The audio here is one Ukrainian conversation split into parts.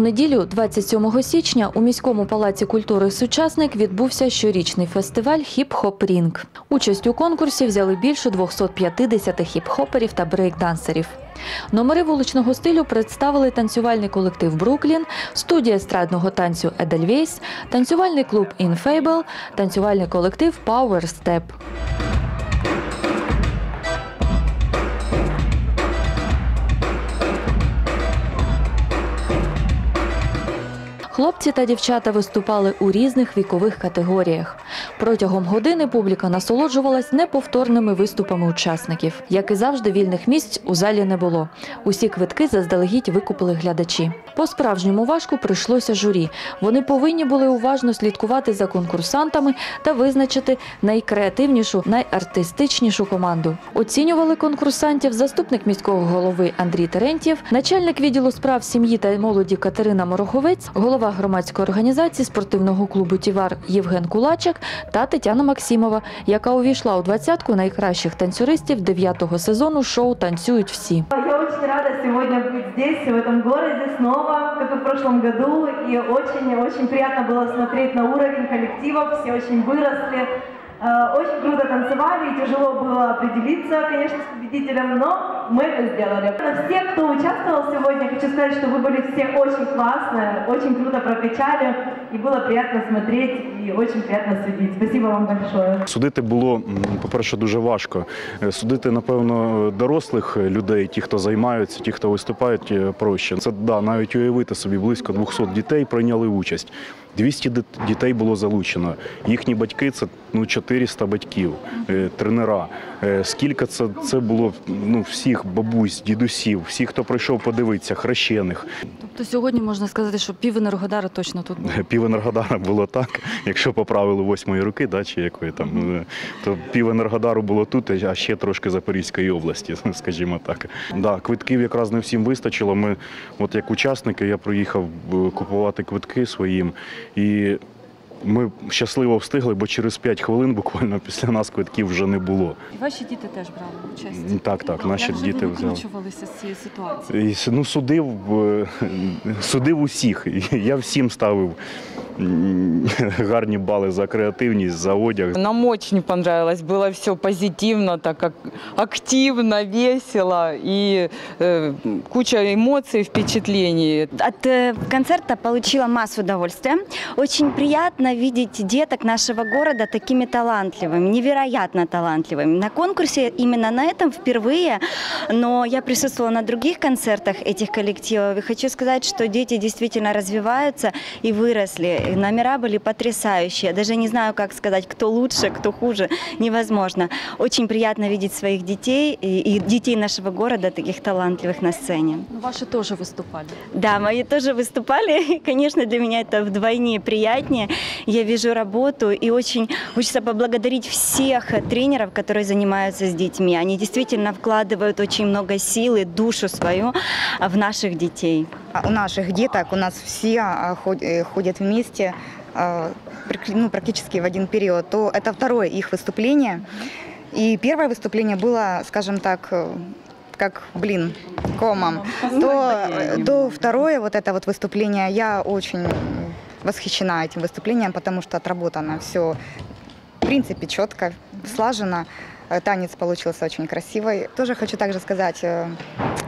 неділю, 27 січня, у міському палаці культури Сучасник відбувся щорічний фестиваль Хіп-Хоп Рінг. Участь у конкурсі взяли більше 250 хіп-хоперів та брейк-дансерів. Номери вуличного стилю представили танцювальний колектив Бруклін, студія естрадного танцю Едельвейс, танцювальний клуб Infable, танцювальний колектив Power Step. Хлопці та дівчата виступали у різних вікових категоріях. Протягом години публіка насолоджувалась неповторними виступами учасників. Як і завжди, вільних місць у залі не було. Усі квитки заздалегідь викупили глядачі. По справжньому важку прийшлося журі. Вони повинні були уважно слідкувати за конкурсантами та визначити найкреативнішу, найартистичнішу команду. Оцінювали конкурсантів заступник міського голови Андрій Терентьєв, начальник відділу справ сім'ї та молоді Катерина Мороховець, голова громадської організації спортивного клубу Тівар Євген Кулачик та Тетяна Максимова, яка увійшла у двадцятку найкращих танцюристів дев'ятого сезону шоу Танцюють всі. Я очень рада сегодня быть здесь, в этом городе снова, как и в прошлом году. И очень-очень приятно было смотреть на уровень коллективов, все очень выросли. Э, Очень круто танцевали, и тяжело было определиться, конечно, с победителем, но мы это сделали. Все, кто участвовал сегодня, хочу сказать, что вы были все очень классные, очень круто прокачали, и было приятно смотреть, и очень приятно судить. Спасибо вам большое. Судити було, м, по-перше, дуже важко. Е, Судити, напевно, дорослих людей, ті, хто займаються, ті, хто виступають, е, проще. Це да, навіть уявити собі близько 200 дітей прийняли участь. 200 дит- дітей було залучено. Їхні батьки це ну 400 батьків, е, тренера. Е, Скільки це, це було ну, всіх бабусь, дідусів, всіх, хто прийшов подивитися, хрещених. Тобто сьогодні можна сказати, що пів Енергодара точно тут було. Пів Енергодара було так, якщо по правилу восьмої руки, да, чи якої там, е, то пів Енергодару було тут, а ще трошки Запорізької області, скажімо так. Да, квитків якраз не всім вистачило. Ми, от як учасники, я приїхав е, купувати квитки своїм і. Ми щасливо встигли, бо через 5 хвилин буквально після нас квитків вже не було. І ваші діти теж брали участь. Так, так, наші Як діти ви викручувалися з цієї ситуації? І, ну, судив, е, судив усіх. Я всім ставив гарні бали за креативність, за одяг. Нам очень понравилось, было все позитивно, так как активно, весело и э, куча эмоций, впечатлений. От э, концерта получила массу удовольствия. Очень приятно видеть деток нашего города такими талантливыми, невероятно талантливыми. На конкурсе именно на этом впервые, но я присутствовала на других концертах этих коллективов и хочу сказать, что дети действительно развиваются и выросли. Номера были потрясающие. Даже не знаю, как сказать, кто лучше, кто хуже, невозможно. Очень приятно видеть своих детей и, и детей нашего города таких талантливых на сцене. Ну, ваші теж виступали. Да, мои тоже выступали. Конечно, для меня это вдвойне приятнее. Я вижу работу и очень хочется поблагодарить всех тренеров, которые занимаются с детьми. Они действительно вкладывают очень много силы, душу свою в наших детей. А У наших деток у нас все а, э, ходят вместе а, ну, практически в один период, то это второе их выступление. И первое выступление было, скажем так, э, как, блин, комом. То, э, то второе вот это вот выступление, я очень восхищена этим выступлением, потому что отработано все, в принципе, четко, слаженно. Э, Танец получился очень красивый. Тоже хочу также сказать, э,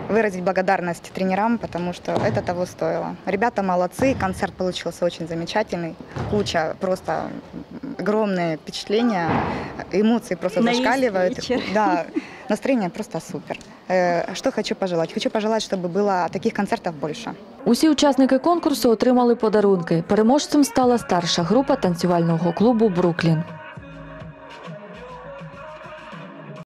выразить благодарность тренерам, потому что это того стоило. Ребята молодцы, концерт получился очень замечательный. Куча просто огромные впечатления, эмоции просто На зашкаливают. вечер. Да, настроение просто супер. Э, Что хочу пожелать? Хочу пожелать, чтобы было таких концертов больше. Усі учасники конкурсу отримали подарунки. Переможцем стала старша група танцювального клубу Бруклін.